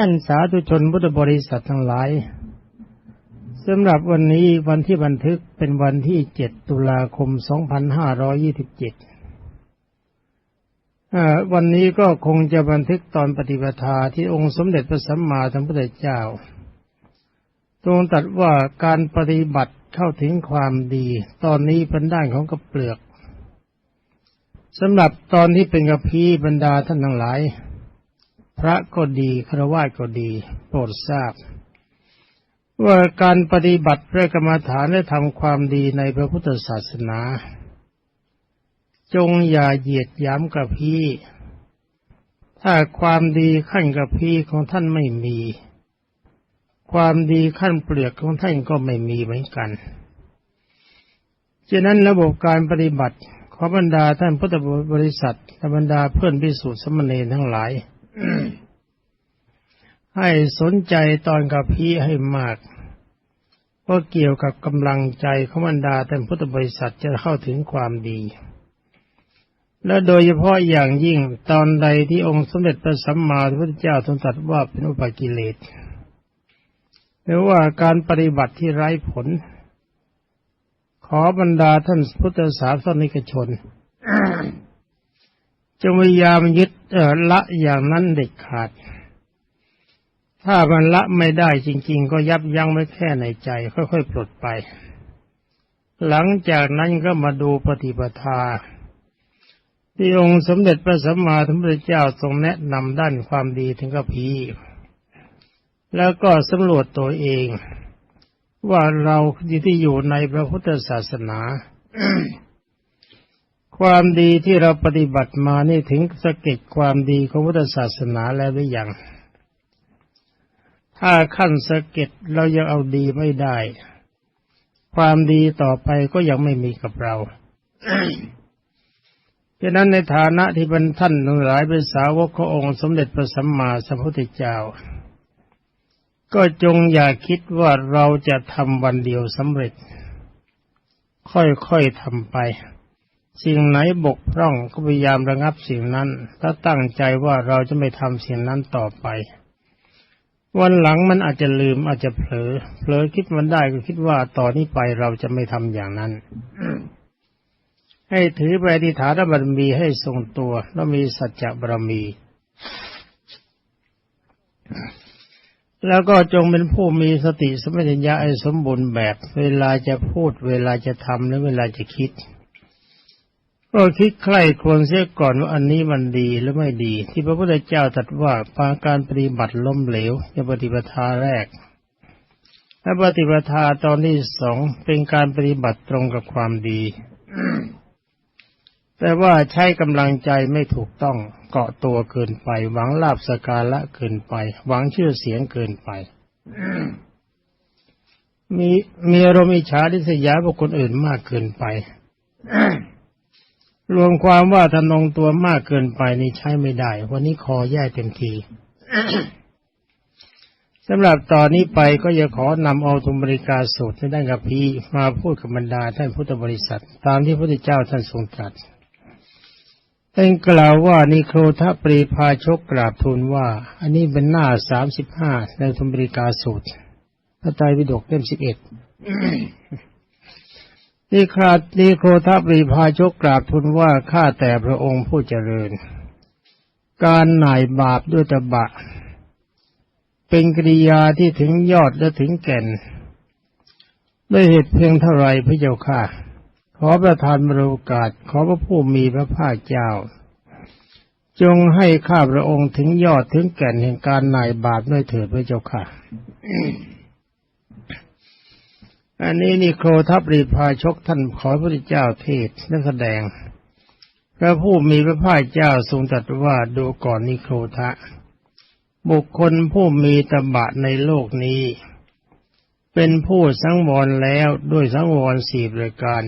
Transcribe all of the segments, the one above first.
ท่านสาธุชนพุทธบริษัททั้งหลายสำหรับวันนี้วันที่บันทึกเป็นวันที่ 7 ตุลาคม 2527วันนี้ก็คงจะบันทึกตอนปฏิปทาที่องค์สมเด็จพระสัมมาสัมพุทธเจ้าตรงตัดว่าการปฏิบัติเข้าถึงความดี ตอนนี้เป็นด้านของกระเปลือกสำหรับตอนที่เป็นกระพีบรรดาท่านทั้งหลาย พระก็ดีครวญก็ดี โปรดทราบ ว่าการปฏิบัติพระกรรมฐานและทำความดีในพระพุทธศาสนา จงอย่าเหยียดย้ำกับพี่ ถ้าความดีขั้นกับพี่ของท่านไม่มี ความดีขั้นเปลือกของท่านก็ไม่มีเหมือนกันฉะนั้นระบบการปฏิบัติขอบรรดาท่านพุทธบริษัทบรรดาเพื่อนพิสูจน์สมณีทั้งหลาย ให้สนใจตอนกับพี่ให้มาก เพราะเกี่ยวกับกำลังใจของบรรดาท่านพุทธบริษัทจะเข้าถึงความดี และโดยเฉพาะอย่างยิ่งตอนใดที่องค์สมเด็จพระสัมมาสัมพุทธเจ้าทรงตรัสว่าเป็นอุปกิเลสหรือว่าการปฏิบัติที่ไร้ผล ขอบรรดาท่านพุทธศาสนิกชน จงพยายามยึดละอย่างนั้นเด็ดขาด ถ้ามันละไม่ได้จริง ๆ ก็ยับยั้งไว้แค่ในใจ ค่อยๆปลดไป หลังจากนั้นก็มาดูปฏิปทา ที่องค์สมเด็จพระสัมมาสัมพุทธเจ้าทรงแนะนำด้านความดีถึงกับพีแล้วก็สำรวจตัวเอง ว่าเราที่อยู่ในพระพุทธศาสนา ความดีที่เราปฏิบัติมานี่ถึงสะเก็ดความดีของพุทธศาสนาแล้วหรือยัง ถ้าขั้นสะเก็ดเรายังเอาดีไม่ได้ ความดีต่อไปก็ยังไม่มีกับเราฉะนั้นในฐานะที่เป็นท่านทั้งหลายเป็นสาวกขององค์สมเด็จพระสัมมาสัมพุทธเจ้า ก็จงอย่าคิดว่าเราจะทำวันเดียวสำเร็จ ค่อยๆทำไป สิ่งไหนบกพร่องก็พยายามระงับสิ่งนั้น ถ้าตั้งใจว่าเราจะไม่ทำสิ่งนั้นต่อไป วันหลังมันอาจจะลืมอาจจะเผลอ เผลอคิดมันได้ก็คิดว่าต่อนนี้ไปเราจะไม่ทำอย่างนั้น ให้ถือไปอธิฐานบารมีให้ทรงตัว แล้วมีสัจจะบารมี แล้วก็จงเป็นผู้มีสติสมัญญาไอ้สมบูรณ์แบบ เวลาจะพูดเวลาจะทำและเวลาจะคิด ก็คิดใคร่ควรเสียก่อนว่าอันนี้มันดีหรือไม่ดี ที่พระพุทธเจ้าตรัสว่าปาการปฏิบัติล้มเหลวในปฏิปทาแรกและปฏิปทาตอนที่สองเป็นการปฏิบัติตรงกับความดี แต่ว่าใช้กำลังใจไม่ถูกต้องเกาะตัวเกินไป หวังลาบสกาละเกินไป หวังชื่อเสียงเกินไป มีมีอารมณ์อิจฉาดิษยาบุคคลอื่นมากเกินไป รวมความว่าทนองตัวมากเกินไปนี่ใช้ไม่ได้ วันนี้คอแย่เต็มทีสำหรับตอนนี้ไปก็จะขอนำเอาธรรมริกาสูตรในด้านกับพีมาพูดกับบรรดาท่านพุทธบริษัท ตามที่พระพุทธเจ้าท่านทรงตรัสท่านกล่าวว่านิโครทปรีพาชกกราบทูลว่า อันนี้เป็นหน้าสามสิบห้าในธรรมริกาสูตรพระไตรปิฎกเล่มสิบเอ็ด นี่ครานีโครทปรีพาชกกราบทูลว่าข้าแต่พระองค์ผู้เจริญ การหน่ายบาปด้วยตบะ เป็นกิริยาที่ถึงยอดและถึงแก่น ด้วยเหตุเพียงเท่าไรพระเจ้าค่ะ ขอประทานบริกาศขอพระผู้มีพระภาคเจ้า จงให้ข้าพระองค์ถึงยอดถึงแก่นแห่งการหน่ายบาปด้วยเถิดพระเจ้าค่ะ อันนี้นี่โครทับรีพาชกท่านขอพระเจ้าเทศนักแสดง พระผู้มีพระภาคเจ้าทรงตรัสว่าดูก่อนนิโครทะ บุคคลผู้มีตบะในโลกนี้ เป็นผู้สังวรแล้วด้วยสังวรสี่ประการ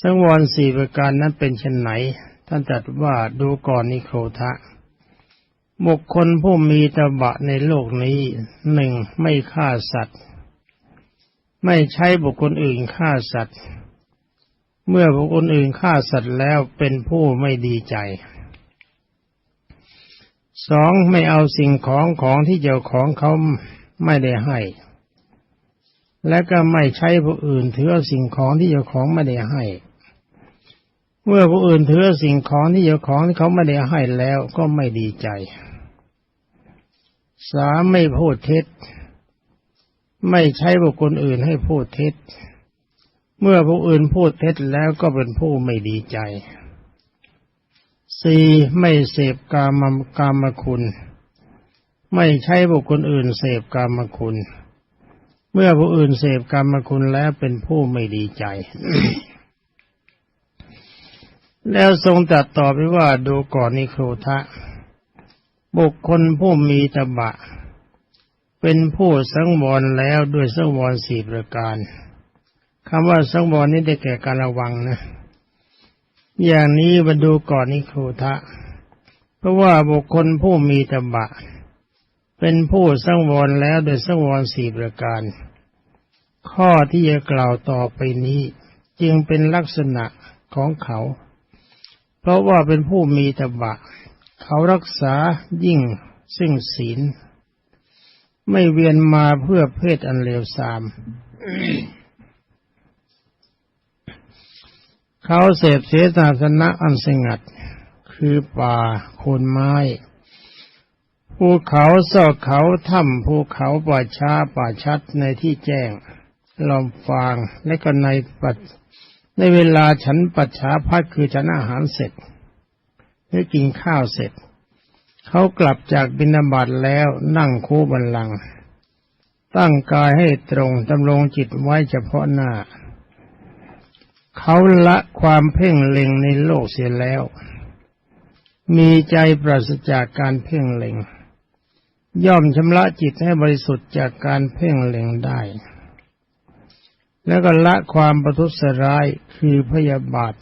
สังวรสี่ประการนั้นเป็นเช่นไหน ท่านตรัสว่าดูก่อนนิโครทะบุคคลผู้มีตบะในโลกนี้หนึ่งไม่ฆ่าสัตว์ ไม่ใช้บุคคลอื่นฆ่าสัตว์ เมื่อบุคคลอื่นฆ่าสัตว์แล้วเป็นผู้ไม่ดีใจสองไม่เอาสิ่งของของที่เจ้าของเขาไม่ได้ให้ และก็ไม่ใช้ผู้อื่นถือสิ่งของที่เจ้าของไม่ได้ให้ เมื่อผู้อื่นถือสิ่งของที่เจ้าของเขาไม่ได้ให้แล้วก็ไม่ดีใจสามไม่พูดเท็จ ไม่ใช้บุคคลอื่นให้พูดเท็จ เมื่อผู้อื่นพูดเท็จแล้วก็เป็นผู้ไม่ดีใจสี่ไม่เสพกามกามคุณ ไม่ใช้บุคคลอื่นเสพกามคุณ เมื่อผู้อื่นเสพกามคุณแล้วเป็นผู้ไม่ดีใจ แล้วทรงตรัสต่อไปว่าดูก่อนนิโครทะ บุคคลผู้มีตบะ เป็นผู้สังวรแล้วด้วยสังวรสี่ประการคำว่าสังวรนี้ได้แก่การระวังนะ อย่างนี้มาดูก่อนนิโครทะ เพราะว่าบุคคลผู้มีตบะ เป็นผู้สังวรแล้วโดยสังวรสี่ประการ ข้อที่จะกล่าวต่อไปนี้ จึงเป็นลักษณะของเขา เพราะว่าเป็นผู้มีตบะ เขารักษายิ่งซึ่งศีล ไม่เวียนมาเพื่อเพศอันเลวทราม เขาเสพเสนาสนะอันสงัด คือป่าโคนไม้ภูเขาซอกเขาถ้ำภูเขาป่าช้าป่าชัดในที่แจ้งลอมฟางและก็ในปัดในเวลาฉันปัจฉาพัดคือฉันอาหารเสร็จหรือกินข้าวเสร็จ เขากลับจากบินาบัตแล้วนั่งคู่บันลัง ตั้งกายให้ตรงดำรงจิตไว้เฉพาะหน้า เขาละความเพ่งเล็งในโลกเสียแล้ว มีใจปราศจากการเพ่งเล็ง ย่อมชำระจิตให้บริสุทธิ์จากการเพ่งเล็งได้ แล้วก็ละความประทุษร้ายคือพยาบาท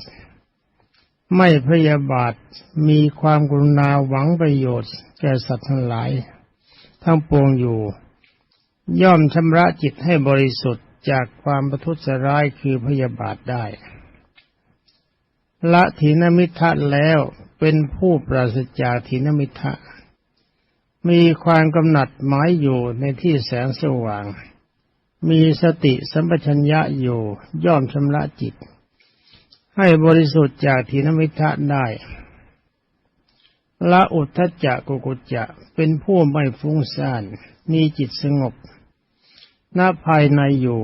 ไม่พยาบาทมีความกรุณาหวังประโยชน์ แก่สัตว์ทั้งหลาย ทั้งปวงอยู่ ย่อมชำระจิตให้บริสุทธิ์จากความประทุษร้ายคือพยาบาทได้ละถีนมิทะแล้วเป็นผู้ปราศจากถีนมิทะ มีความกำหนัดหมายอยู่ในที่แสงสว่าง มีสติสัมปชัญญะอยู่ย่อมชำระจิต ให้บริสุทธิ์จากถีนมิทะได้ละอุทธจักกุกุจจะเป็นผู้ไม่ฟุ้งซ่าน มีจิตสงบณภายในอยู่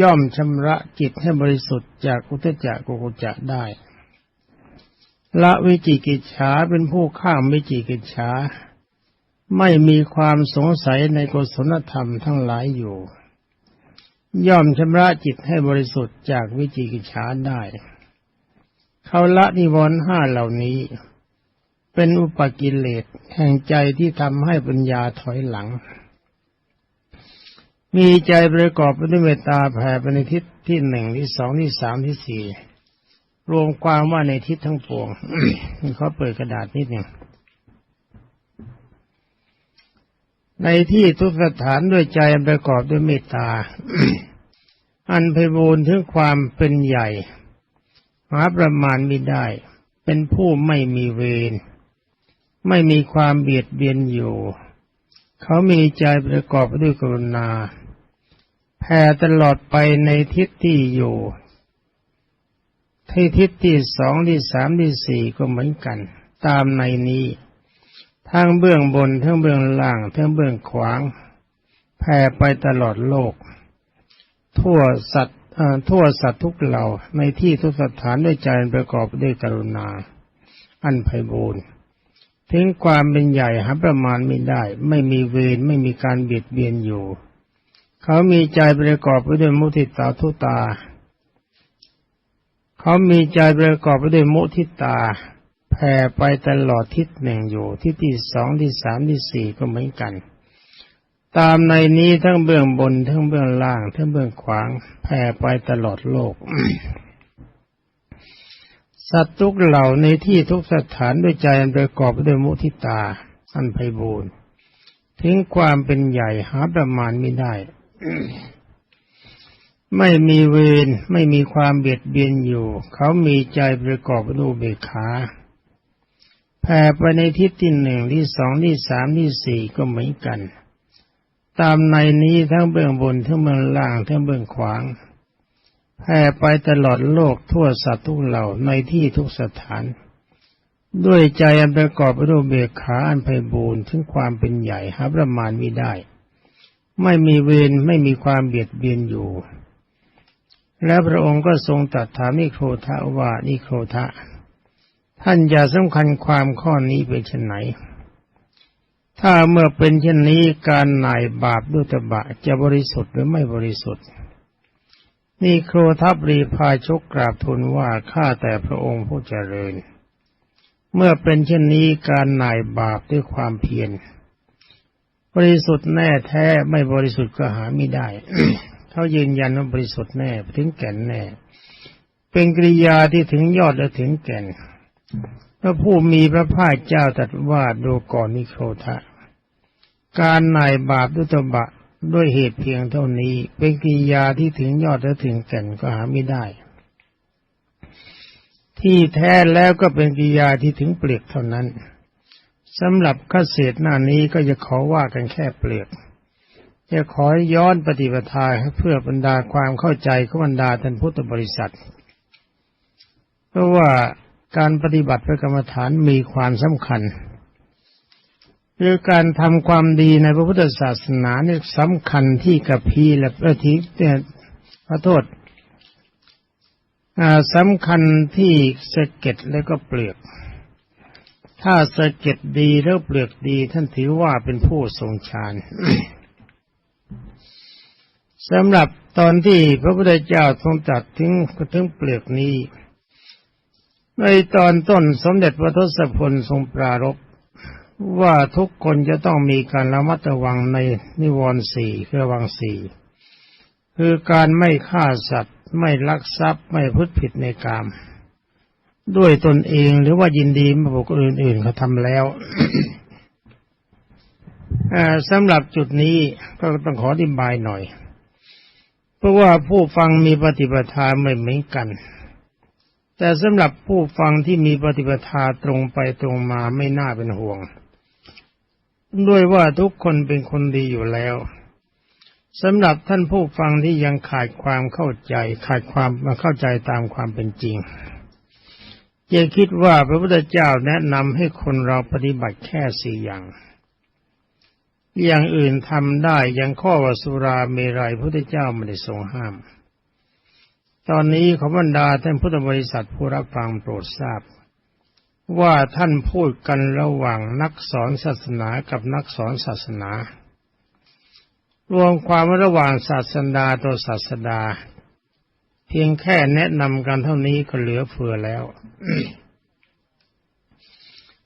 ย่อมชำระจิตให้บริสุทธิ์จากอุทธจักกุกุจจะได้ ละวิจิกิจฉาเป็นผู้ข้ามวิจิกิจฉาไม่มีความสงสัยในกุศลธรรมทั้งหลายอยู่ ย่อมชำระจิตให้บริสุทธิ์จากวิจิกิจฉาได้ เขาละนิวรณ์ห้าเหล่านี้ เป็นอุปกิเลสแห่งใจที่ทำให้ปัญญาถอยหลัง มีใจประกอบไปด้วยเมตตาแผ่ไปในทิศที่หนึ่งที่สองที่สามที่สี่รวมความว่าในทิศทั้งปวงเขาเปิดกระดาษนิดหนึ่งในที่ทุกสถานด้วยใจประกอบด้วยเมตตา อันไพบูรณ์ถึงความเป็นใหญ่ หาประมาณไม่ได้ เป็นผู้ไม่มีเวรไม่มีความเบียดเบียนอยู่ เขามีใจประกอบด้วยกรุณาแผ่ตลอดไปในทิศที่อยู่ที่ทิศที่สองที่สามที่สี่ก็เหมือนกัน ตามในนี้ทั้งเบื้องบนทั้งเบื้องล่างทั้งเบื้องขวาง แผ่ไปตลอดโลก ทั่วสัตว์ ทั่วสัตว์ทุกเหล่าในที่ทุกสถานด้วยใจประกอบด้วยกรุณา อันไพบูรณ์ถึงความเป็นใหญ่หาประมาณไม่ได้ ไม่มีเวรไม่มีการเบียดเบียนอยู่ เขามีใจประกอบไปด้วยมุทิตาทุตา เขามีใจประกอบไปด้วยมุทิตาแผ่ไปตลอดทิศหนึ่งอยู่ ที่ที่สองที่สามที่สี่ก็เหมือนกัน ตามในนี้ทั้งเบื้องบน ทั้งเบื้องล่าง ทั้งเบื้องขวางแผ่ไปตลอดโลก สัตว์ทุกเหล่าในที่ทุกสถานด้วยใจประกอบด้วยมุทิตาอันไพบูรณ์ถึงความเป็นใหญ่หาประมาณไม่ได้ ไม่มีเวรไม่มีความเบียดเบียนอยู่ เขามีใจประกอบด้วยเบกขาแผ่ไปในทิศที่หนึ่งที่สองที่สามที่สี่ก็เหมือนกัน ตามในนี้ทั้งเบื้องบนทั้งเบื้องล่างทั้งเบื้องขวางแผ่ไปตลอดโลกทั่วสัตว์ทุกเหล่าในที่ทุกสถาน ด้วยใจอันประกอบไปด้วยเบียขาอันไพบูรณ์ถึงความเป็นใหญ่หาประมาณไมิได้ ไม่มีเวรไม่มีความเบียดเบียนอยู่ และพระองค์ก็ทรงตรัสถามนิโครทะว่านิโครทะ ท่านอย่าสำคัญความข้อนี้เป็นเช่นไหน ถ้าเมื่อเป็นเช่นนี้การหน่ายบาปด้วยตบะจะบริสุทธิ์หรือไม่บริสุทธิ์ นี่โครทัพรีพายชกกราบทูลว่าข้าแต่พระองค์ผู้เจริญ เมื่อเป็นเช่นนี้การหน่ายบาปด้วยความเพียรบริสุทธิ์แน่แท้ไม่บริสุทธิ์ก็หาไม่ได้ เขายืนยันว่าบริสุทธิ์แน่ถึงแก่นแน่ เป็นกริยาที่ถึงยอดและถึงแก่น ระผู้มีพระภาคเจ้าตรัสว่าดูก่อนนิโครทะการนายบาปด้วยตบะด้วยเหตุเพียงเท่านี้ เป็นกิยาที่ถึงยอดและถึงแก่นก็หาไม่ได้ ที่แท้แล้วก็เป็นกิริยาที่ถึงเปลือกเท่านั้นสำหรับข้าเศษหน้านี้ก็จะขอว่ากันแค่เปลือกจะขอย้อนปฏิปทาเพื่อบรรดาความเข้าใจของบรรดาท่านพุทธบริษัท เพราะว่า การปฏิบัติพระกรรมฐานมีความสำคัญคือการทำความดีในพระพุทธศาสนาเนี่ยสำคัญที่กับพีและประทิเนี่ยขอโทษสำคัญที่สะเก็ดแล้วก็เปลือก ถ้าสะเก็ดดีแล้วเปลือกดี ท่านถือว่าเป็นผู้ทรงฌานสำหรับตอนที่พระพุทธเจ้าทรงจัดถึงถึงเปลือกนี้ ในตอนต้นสมเด็จพระทศพลทรงปรารภว่าทุกคนจะต้องมีการระมัดระวังในนิวรณ์สี่คือระวังสี่คือการไม่ฆ่าสัตว์ ไม่ลักทรัพย์ไม่พูดผิดในกาม ด้วยตนเองหรือว่ายินดีมาบุคคลอื่นๆเขาทำแล้วสำหรับจุดนี้ก็ต้องขออธิบายหน่อย เพราะว่าผู้ฟังมีปฏิปทาไม่เหมือนกัน แต่สำหรับผู้ฟังที่มีปฏิปทาตรงไปตรงมาไม่น่าเป็นห่วง ด้วยว่าทุกคนเป็นคนดีอยู่แล้วสำหรับท่านผู้ฟังที่ยังขาดความเข้าใจ ขาดความมาเข้าใจตามความเป็นจริงจะคิดว่าพระพุทธเจ้าแนะนำให้คนเราปฏิบัติแค่สี่อย่าง อย่างอื่นทำได้ยังข้อวสุราเมรัยพระพุทธเจ้าไม่ได้ทรงห้าม ตอนนี้ขอบรรดาท่านพุทธบริษัทผู้รับฟังโปรดทราบ ว่าท่านพูดกันระหว่างนักสอนศาสนากับนักสอนศาสนา รวมความระหว่างศาสดาต่อศาสดา เพียงแค่แนะนำกันเท่านี้ก็เหลือเฟือแล้ว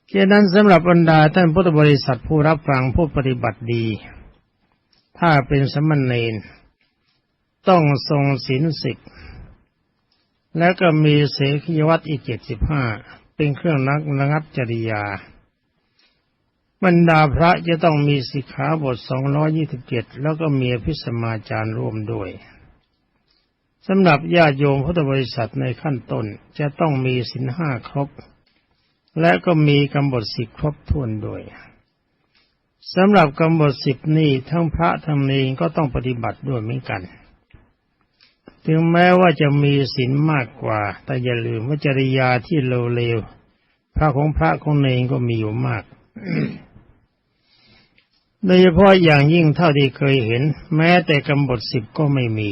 เช่นนั้นสำหรับบรรดาท่านพุทธบริษัทผู้รับฟังผู้ปฏิบัติดี ถ้าเป็นสมณเณรต้องทรงศีลสิก แล้วก็มีเสขียวัตอีกเจ็ดสิบห้าเป็นเครื่องนักระงับจริยา บรรดาพระจะต้องมีสิกขาบทสองร้อยี่สิบเจ็ดแล้วก็มีพิสมาจารร่วมด้วยสำหรับญาติโยมพุทธบริษัทในขั้นต้นจะต้องมีสินห้าครบ และก็มีกำหนดสิบครบถ้วนด้วยสำหรับกำหนดสิบนี้ทั้งพระทั้งเนรก็ต้องปฏิบัติด้วยเหมือนกัน ถึงแม้ว่าจะมีศีลมากกว่า แต่อย่าลืมว่าจริยาที่เลวเลวพระของพระของเนงก็มีอยู่มากโดยเฉพาะอย่างยิ่งเท่าที่เคยเห็น แม้แต่กำบทสิบก็ไม่มี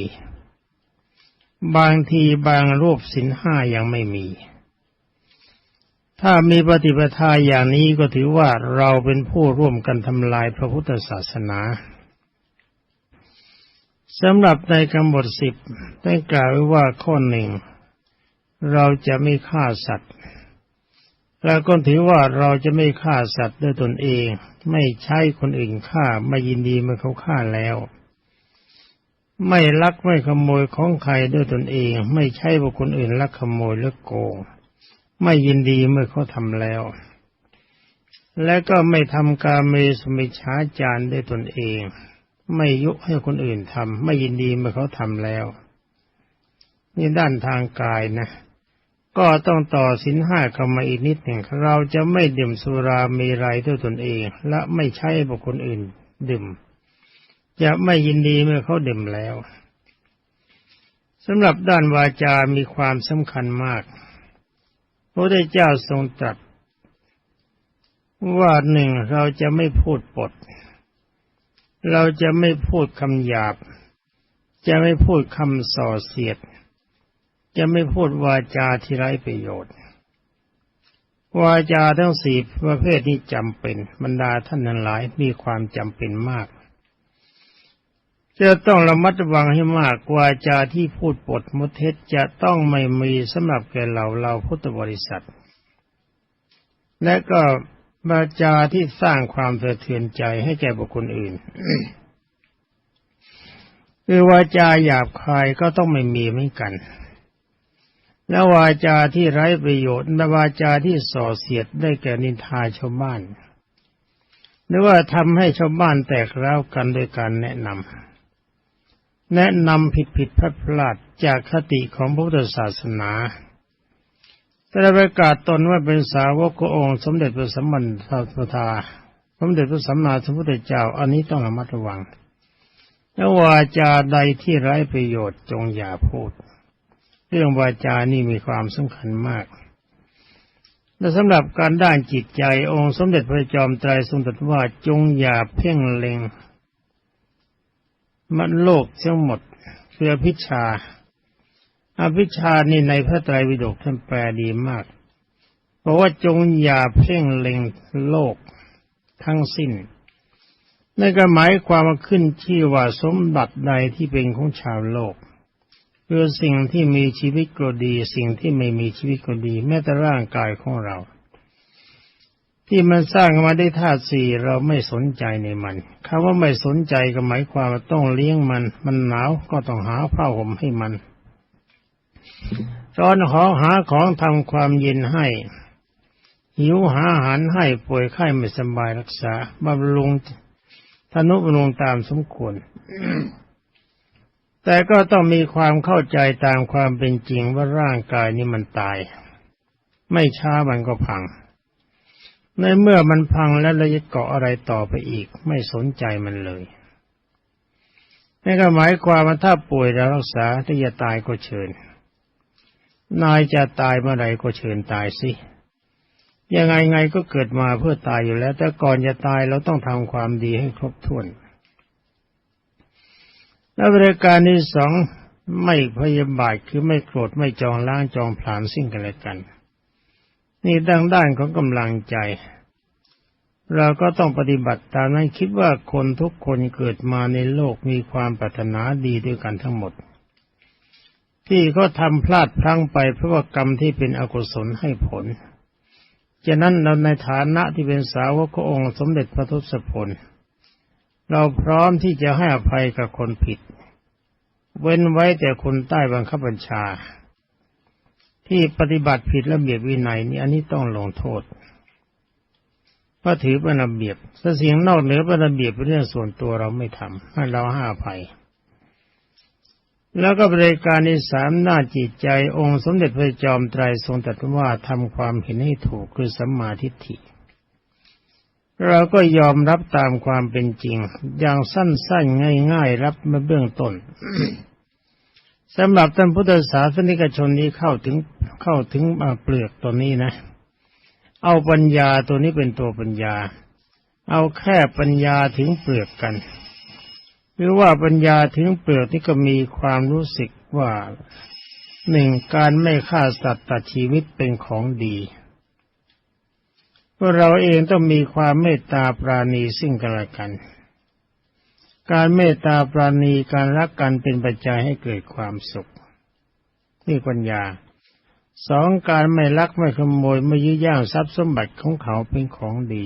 บางทีบางรูปสินห้ายังไม่มี ถ้ามีปฏิปทาอย่างนี้ก็ถือว่าเราเป็นผู้ร่วมกันทำลายพระพุทธศาสนา สำหรับในกำหนดสิบได้กล่าวไว้ว่าข้อหนึ่ง เราจะไม่ฆ่าสัตว์แล้วก็ถือว่าเราจะไม่ฆ่าสัตว์ด้วยตนเอง ไม่ใช่คนอื่นฆ่าไม่ยินดีเมื่อเขาฆ่าแล้ว ไม่ลักไม่ขโมยของใครด้วยตนเอง ไม่ใช่บุคคลอื่นลักขโมยหรือโกงไม่ยินดีเมื่อเขาทำแล้ว และก็ไม่ทำการเมสมิชาจารด้วยตนเอง ไม่ยุให้คนอื่นทำไม่ยินดีเมื่อเขาทำแล้ว นี่ด้านทางกายนะ ก็ต้องต่อสินห้าเข้ามาอีกนิดหนึ่งเราจะไม่ดื่มสุรามีไรด้วยตนเอง และไม่ใช้บุคคลอื่น ดื่ม จะไม่ยินดีเมื่อเขาดื่มแล้วสำหรับด้านวาจามีความสำคัญมากพระพุทธเจ้าทรงตรัสว่าหนึ่งเราจะไม่พูดปด เราจะไม่พูดคำหยาบ จะไม่พูดคำส่อเสียด จะไม่พูดวาจาที่ไร้ประโยชน์ วาจาทั้งสี่ประเภทนี้จำเป็น บรรดาท่านนั้นหลายมีความจำเป็นมาก จะต้องระมัดระวังให้มากวาจาที่พูดปดมุเทศจะต้องไม่มีสำหรับแก่เราเราพุทธบริษัท และก็ วาจาที่สร้างความสะเทือนใจให้แก่บุคคลอื่นคือวาจาหยาบคายก็ต้องไม่มีเหมือนกัน และวาจาที่ไร้ประโยชน์และวาจาที่ส่อเสียดได้แก่นินทาชาวบ้าน หรือว่าทำให้ชาวบ้านแตกร้าวกันโดยการแนะนำแนะนำผิดผิดพลาดพลาดจากคติของพระพุทธศาสนา แต่ประกาศตนว่าเป็นสาวกขององค์ สมเด็จพระสัมมาสัมพุทาสมเด็จพระสัมมาสัมพุทธเจ้า อันนี้ต้องระมัดระวังและวาจาใดที่ไร้ประโยชน์จงอย่าพูด เรื่องวาจานี่มีความสำคัญมาก และสำหรับการด้านจิตใจองค์สมเด็จพระจอมไตรทรงตรัสว่าจงอย่าเพ่งเล็งมันโลกทั้งหมดคือพิชา อภิชานี่ในพระไตรปิฎกท่านแปลดีมากเพราะว่าจงอย่าเพ่งเล็งโลกทั้งสิ้นนั่นก็หมายความว่าขึ้นที่ว่าสมบัติใดที่เป็นของชาวโลกคือสิ่งที่มีชีวิตก็ดี สิ่งที่ไม่มีชีวิตก็ดี แม้แต่ร่างกายของเรา ที่มันสร้างมาได้ธาตุสี่เราไม่สนใจในมันคำว่าไม่สนใจก็หมายความว่าต้องเลี้ยงมัน มันหนาวก็ต้องหาผ้าห่มให้มัน ร้อนขอหาของทำความเย็นให้หิวหาอาหารให้ป่วยไข้ไม่สบายรักษาบำรุงธนุบำรุงตามสมควร แต่ก็ต้องมีความเข้าใจตามความเป็นจริงว่าร่างกายนี้มันตาย ไม่ช้ามันก็พัง ในเมื่อมันพังแล้วเราจะเกาะอะไรต่อไปอีก ไม่สนใจมันเลยนี่ก็หมายความว่าถ้าป่วยแล้วรักษาถ้าจะตายก็เชิญ นายจะตายเมื่อไรก็เชิญตายสิยังไงไงก็เกิดมาเพื่อตายอยู่แล้ว แต่ก่อนจะตายเราต้องทำความดีให้ครบถ้วน และบริการที่สองไม่พยาบาทคือไม่โกรธไม่จองล้างจองผลาญสิ่งกันและกัน นี่ดังด้านของกำลังใจ เราก็ต้องปฏิบัติตามนั้นคิดว่าคนทุกคนเกิดมาในโลกมีความปรารถนาดีด้วยกันทั้งหมด ที่เขาทำพลาดพลั้งไปเพราะว่ากรรมที่เป็นอกุศลให้ผลฉะนั้นเราในฐานะที่เป็นสาวกององค์สมเด็จพระทศพล เราพร้อมที่จะให้อภัยกับคนผิด เว้นไว้แต่คนใต้บังคับบัญชา ที่ปฏิบัติผิดระเบียบวินัยนี่อันนี้ต้องลงโทษเพราะถือเป็นระเบียบถ้าสิ่งนอกเหนือเป็นระเบียบเป็นเรื่องส่วนตัวเราไม่ทำให้เราให้อภัย แล้วก็บริการในสามหน้าจิตใจองค์สมเด็จพระจอมไตรทรงตรัสว่าทำความเห็นให้ถูกคือสัมมาทิฏฐิ เราก็ยอมรับตามความเป็นจริง อย่างสั้นๆ ง่ายๆ รับมาเบื้องต้นสำหรับท่านพุทธศาสนิกชนนี้เข้าถึงเข้าถึงเปลือกตัวนี้นะ เอาปัญญาตัวนี้เป็นตัวปัญญา เอาแค่ปัญญาถึงเปลือกกัน หรือว่าปัญญาถึงเปลือกที่ก็มีความรู้สึกว่าหนึ่งการไม่ฆ่าสัตว์ตัดชีวิตเป็นของดีพวกเราเองต้องมีความเมตตาปราณีซึ่งกันและกัน การเมตตาปราณีการรักกันเป็นปัจจัยให้เกิดความสุขนี่ปัญญาสองการไม่ลักไม่ขโมยไม่ยื้อย่างทรัพย์สมบัติของเขาเป็นของดี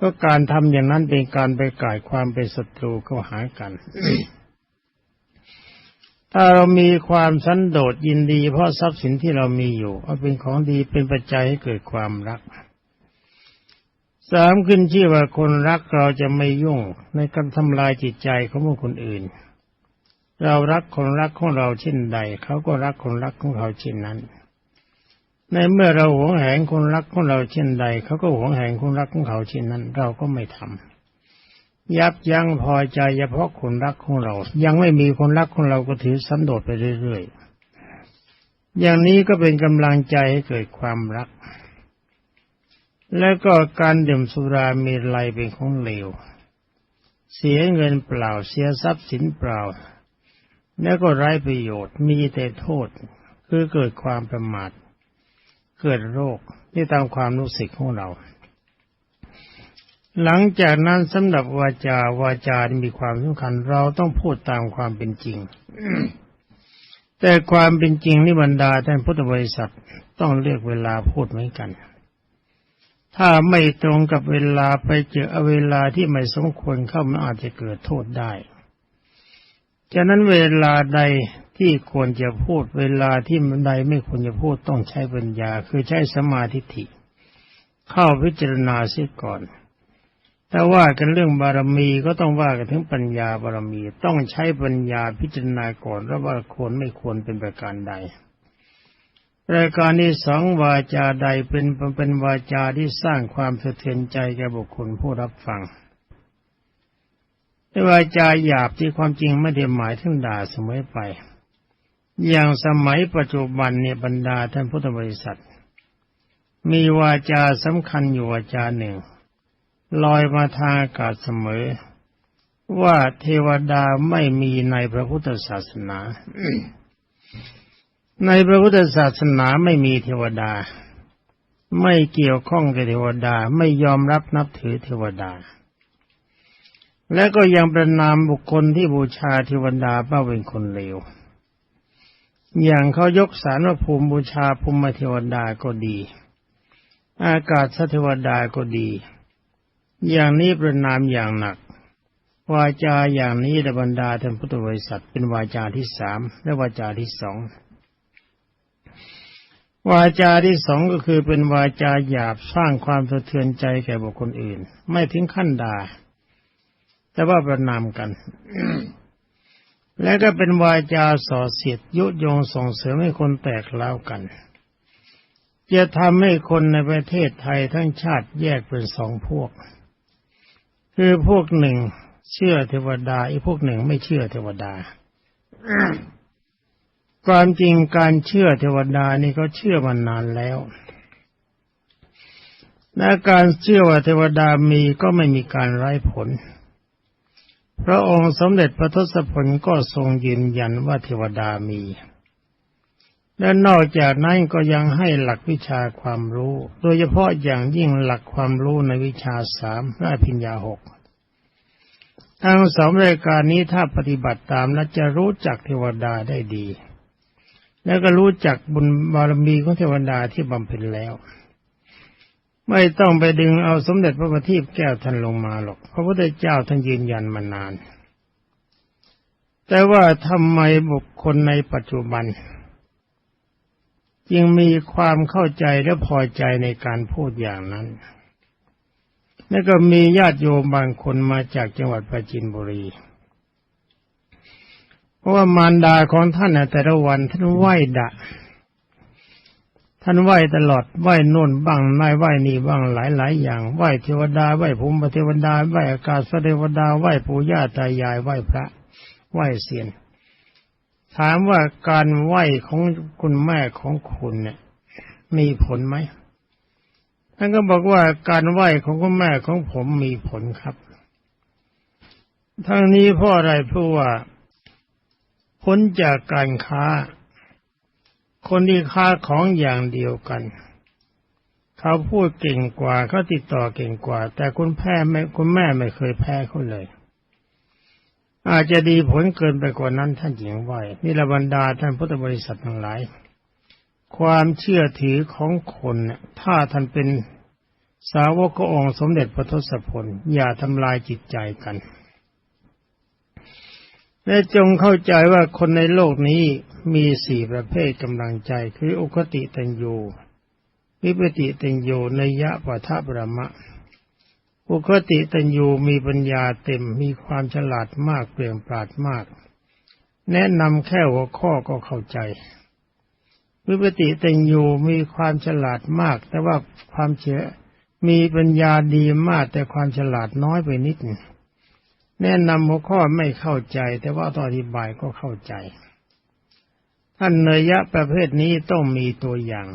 ก็การทำอย่างนั้นเป็นการไปก่ายความเป็นศัตรูเข้าหากัน ถ้าเรามีความสันโดษยินดี เพราะทรัพย์สินที่เรามีอยู่ว่าเป็นของดีเป็นปัจจัยให้เกิดความรักสามขึ้นชื่อว่าคนรักเราจะไม่ยุ่งในการทำลายจิตใจของบุคคลอื่น เรารักคนรักของเราเช่นใดเขาก็รักคนรักของเขาเช่นนั้น ในเมื่อเราหวงแหนคนรักของเราเช่นใดเขาก็หวงแหนคนรักของเขาเช่นนั้น เราก็ไม่ทำยับยั้งพอใจเฉพาะคนรักของเรา ยังไม่มีคนรักของเราก็ถือสันโดษไปเรื่อยๆอย่างนี้ก็เป็นกำลังใจให้เกิดความรัก แล้วก็การดื่มสุรามีไรเป็นของเลวเสียเงินเปล่าเสียทรัพย์สินเปล่า แล้วก็ไร้ประโยชน์มีแต่โทษ คือเกิดความประมาท เกิดโรคที่ตามความรู้สึกของเรา หลังจากนั้นสำหรับวาจาวาจามีความสำคัญเราต้องพูดตามความเป็นจริง แต่ความเป็นจริงนี่บรรดาท่านพุทธบริษัทต้องเลือกเวลาพูดเหมือนกัน ถ้าไม่ตรงกับเวลาไปเจอเวลาที่ไม่สมควรเข้ามันอาจจะเกิดโทษได้ฉะนั้นเวลาใด ที่ควรจะพูดเวลาที่ใดไม่ควรจะพูดต้องใช้ปัญญา คือใช้สมาธิิเข้าพิจารณาเสียก่อนถ้าว่ากันเรื่องบารมีก็ต้องว่ากันถึงปัญญาบารมี ต้องใช้ปัญญาพิจารณาก่อนแล้วว่าควรไม่ควรเป็นประการใดรายการที่สองวาจาใดเป็นเป็นวาจาที่สร้างความสะเทือนใจแก่บุคคลผู้รับฟังวาจาหยาบที่ความจริงไม่ได้หมายถึงด่าเสมอไป อย่างสมัยปัจจุบันเนี่ยบรรดาท่านพุทธบริษัท มีวาจาสำคัญอยู่วาจาหนึ่ง ลอยมาทางอากาศเสมอ ว่าเทวดาไม่มีในพระพุทธศาสนา ในพระพุทธศาสนาไม่มีเทวดา ไม่เกี่ยวข้องกับเทวดาไม่ยอมรับนับถือเทวดา และก็ยังประนามบุคคลที่บูชาเทวดาว่าเป็นคนเลว อย่างเขายกสารว่าภูมิบูชาภูมิเทวดาก็ดี อากาศสเทวดาก็ดี อย่างนี้ประนามอย่างหนัก วาจาอย่างนี้ดบรรดาท่านพุทธบริษัทเป็นวาจาที่สามและวาจาที่สองวาจาที่สองก็คือเป็นวาจาหยาบสร้างความสะเทือนใจแก่บุคคลอื่น ไม่ถึงขั้นด่าแต่ว่าประนามกัน และก็เป็นวาจาส่อเสียดยุยงส่งเสริมให้คนแตกเล้ากัน จะทำให้คนในประเทศไทยทั้งชาติแยกเป็นสองพวก คือพวกหนึ่งเชื่อเทวดาอีกพวกหนึ่งไม่เชื่อเทวดาความจริงการเชื่อเทวดานี่เขาเชื่อมานานแล้วและการเชื่อว่าเทวดามีก็ไม่มีการไร้ผล พระองค์สมเด็จพระทศพลก็ทรงยืนยันว่าเทวดามี และนอกจากนั้นก็ยังให้หลักวิชาความรู้ โดยเฉพาะอย่างยิ่งหลักความรู้ในวิชาสามและพิญญาหกทั้งสองรายการนี้ถ้าปฏิบัติตามและจะรู้จักเทวดาได้ดี แล้วก็รู้จักบุญบารมีของเทวดาที่บำเพ็ญแล้ว ไม่ต้องไปดึงเอาสมเด็จพระบัณฑิตแก้วท่านลงมาหรอกพระพุทธเจ้าท่านยืนยันมานาน แต่ว่าทำไมบุคคลในปัจจุบัน จึงมีความเข้าใจและพอใจในการพูดอย่างนั้นแล้วก็มีญาติโยมบางคนมาจากจังหวัดปราจีนบุรี เพราะว่ามารดาของท่านแต่ละวันท่านไหว้ดะ ท่านไหว้ตลอดไหว้นนบ้างนายไหว้นี่บ้างหลายหลายอย่างไหว้เทวดาไหว้ภูมิเทวดาไหว้อากาศเทวดาไหว้ปู่ย่าตายายไหว้พระ ไหว้เสียนถามว่าการไหว้ของคุณแม่ของคุณเนี่ย มีผลไหมท่านก็บอกว่าการไหว้ของคุณแม่ของผมมีผลครับ ทั้งนี้เพราะอะไรเพราะว่าผลจากการค้า คนที่ค้าของอย่างเดียวกัน เขาพูดเก่งกว่าเขาติดต่อเก่งกว่า แต่คุณแพ้ไม่คุณแม่ไม่เคยแพ้เขาเลย อาจจะดีผลเกินไปกว่านั้นท่านหญิงไหวนี่ละบรรดาท่านพุทธบริษัททั้งหลาย ความเชื่อถือของคนถ้าท่านเป็นสาวกองค์สมเด็จพระทศพลอย่าทำลายจิตใจกัน และจงเข้าใจว่าคนในโลกนี้มีสี่ประเภทกำลังใจ คืออุคติตัญญูวิปติตัญญูนยะปัทบรมะ อุคติตัญญูมีปัญญาเต็มมีความฉลาดมากเปลี่ยนปราดมาก แนะนำแค่หัวข้อก็เข้าใจ วิปติตัญญูมีความฉลาดมาก แต่ว่าความเชื่อมีปัญญาดีมากแต่ความฉลาดน้อยไปนิด แนะนำหัวข้อไม่เข้าใจ แต่ว่าตอนอธิบายก็เข้าใจ ท่านเนยยะประเภทนี้ต้องมีตัวอย่าง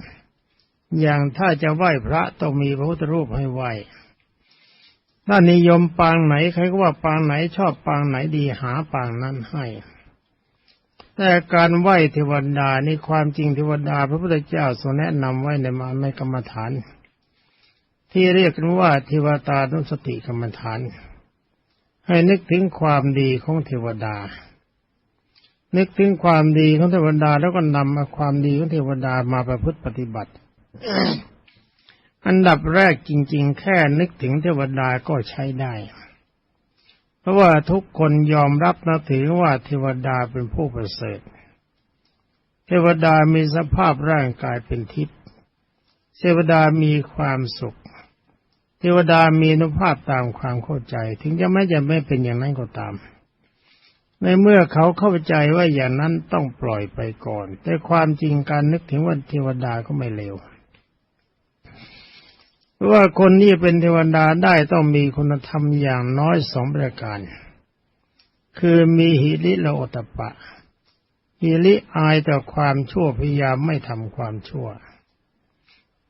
อย่างถ้าจะไหว้พระต้องมีพระพุทธรูปให้ไหว้ถ้านิยมปางไหนใครก็ว่าปางไหนชอบปางไหนดีหาปางนั้นให้ แต่การไหว้เทวดาในความจริงเทวดา พระพุทธเจ้าทรงแนะนำไว้ในมาในกรรมฐาน ที่เรียกกันว่าเทวตานุสติกรรมฐาน ให้นึกถึงความดีของเทวดา นึกถึงความดีของเทวดาแล้วก็นำมาความดีของเทวดามาประพฤติปฏิบัติ อันดับแรกจริง ๆ แค่นึกถึงเทวดาก็ใช้ได้ เพราะว่าทุกคนยอมรับนับถือว่าเทวดาเป็นผู้ประเสริฐ เทวดามีสภาพร่างกายเป็นทิพย์ เทวดามีความสุข เทวดามีนุภาพตามความเข้าใจ ถึงจะไม่จะไม่เป็นอย่างนั้นก็ตาม ในเมื่อเขาเข้าใจว่าอย่างนั้นต้องปล่อยไปก่อน แต่ความจริงการนึกถึงว่าเทวดาก็ไม่เลวว่าคนนี้เป็นเทวดาได้ต้องมีคุณธรรมอย่างน้อยสองประการ คือมีหิริและโอตปะ หิริอายต่อความชั่วพยายามไม่ทำความชั่ว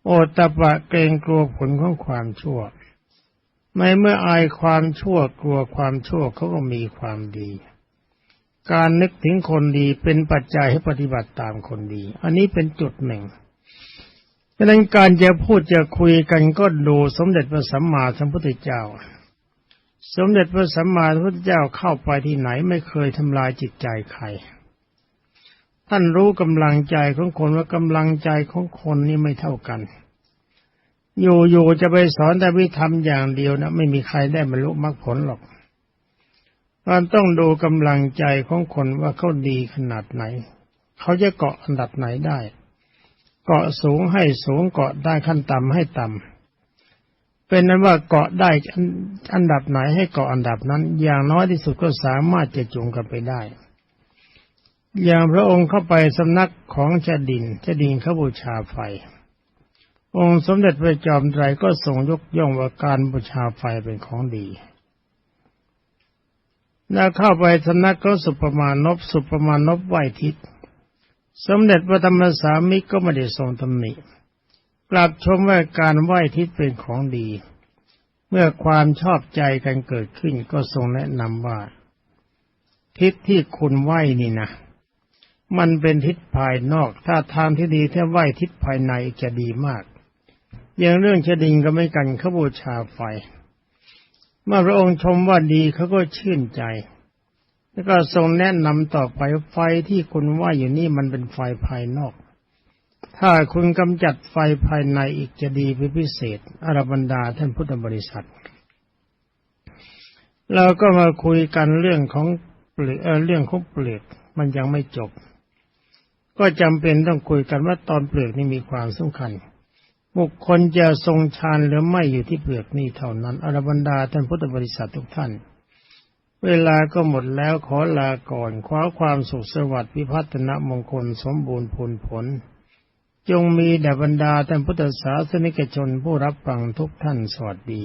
โอตปะเกรงกลัวผลของความชั่ว ไม่เมื่ออายความชั่วกลัวความชั่วเขาก็มีความดี การนึกถึงคนดีเป็นปัจจัยให้ปฏิบัติตามคนดี อันนี้เป็นจุดหนึ่งฉะนั้นการจะพูดจะคุยกันก็ดูสมเด็จพระสัมมาสัมพุทธเจ้า สมเด็จพระสัมมาสัมพุทธเจ้าเข้าไปที่ไหนไม่เคยทำลายจิตใจใคร ท่านรู้กำลังใจของคนว่ากำลังใจของคนนี่ไม่เท่ากัน อยู่ๆจะไปสอนแต่วิธรรมอย่างเดียวนะไม่มีใครได้บรรลุมรรคผลหรอกเราต้องดูกำลังใจของคนว่าเขาดีขนาดไหน เขาจะเกาะอันดับไหนได้ เกาะสูงให้สูงเกาะได้ขั้นต่ำให้ต่ำเป็นนั้นว่าเกาะได้อันดับไหนให้เกาะอันดับนั้น อย่างน้อยที่สุดก็สามารถจะจูงกันไปได้ อย่างพระองค์เข้าไปสำนักของชดินชดินเขาบูชาไฟ องค์สมเด็จพระจอมไตรก็ทรงยกย่องว่าการบูชาไฟเป็นของดีแล้วเข้าไปสำนักเขาสุปมานพสุปมานพไหวทิศสมเด็จพระธรรมสามิกก็ไม่ได้ทรงตำหนิกลับชมว่าการไหวทิศเป็นของดี เมื่อความชอบใจกันเกิดขึ้นก็ทรงแนะนำว่า ทิศที่คุณไหวนี่นะ มันเป็นทิศภายนอก ถ้าทางที่ดีถ้าไหวทิศภายในจะดีมาก อย่างเรื่องเชดิงก็ไม่กันขบูชาไฟ เมื่อพระองค์ชมว่าดีเขาก็ชื่นใจ แล้วก็ทรงแนะนำต่อไปไฟที่คุณว่าอยู่นี่มันเป็นไฟภายนอก ถ้าคุณกำจัดไฟภายในอีกจะดีเป็นพิเศษอรบรรดาท่านพุทธบริษัท เราก็มาคุยกันเรื่องของเปลือกเรื่องของเปลือกมันยังไม่จบ ก็จำเป็นต้องคุยกันว่าตอนเปลือกนี่มีความสำคัญ บุคคลจะทรงฌานหรือไม่อยู่ที่เปลือกนี่เท่านั้นอรบรรดาท่านพุทธบริษัททุกท่าน เวลาก็หมดแล้วขอลาก่อนคว้าความสุขสวัสดิ์พิพัฒนมงคลสมบูรณ์ผลผล จงมีแด่บรรดาท่านพุทธศาสนิกชนผู้รับฟังทุกท่านสวัสดี